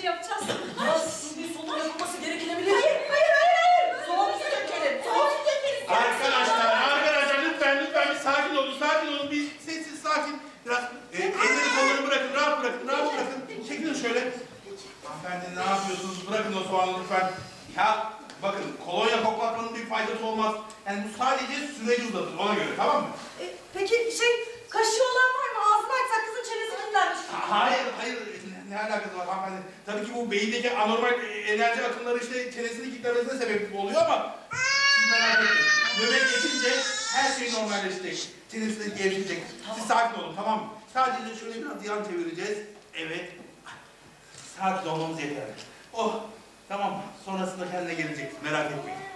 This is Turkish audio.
montajı yapacağız. Nasıl bir sonu yapılması gerekilebilir? Hayır, hayır, hayır, hayır. Soğuk su dökelim, soğuk su dökelim. Arkadaşlar, arkadaşlar lütfen, lütfen bir sakin olun, sakin olun. Bir sessiz, sakin. Biraz e, elleri kollarını bırakın, rahat bırakın, rahat bırakın. Çekilin şöyle. Hanımefendi ne yapıyorsunuz? Bırakın o soğanı lütfen. Ya bakın kolonya koklatmanın bir faydası olmaz. Yani bu sadece süreci uzatır ona göre tamam mı? E, peki şey kaşığı olan var mı? Ağzını açsak kızın çenesi kilitlenmiş. Hayır hayır ne, alakası var hanımefendi? Tabii ki bu beyindeki anormal enerji akımları işte çenesini kilitlemesine sebep oluyor ama siz merak etmeyin. Nöbet geçince her şey normalleşecek. Çenesi de gevşeyecek. Siz sakin olun tamam mı? Sadece şöyle biraz yan çevireceğiz. Evet. Sakin olmamız yeterli. Oh tamam sonrasında kendine gelecek merak etmeyin.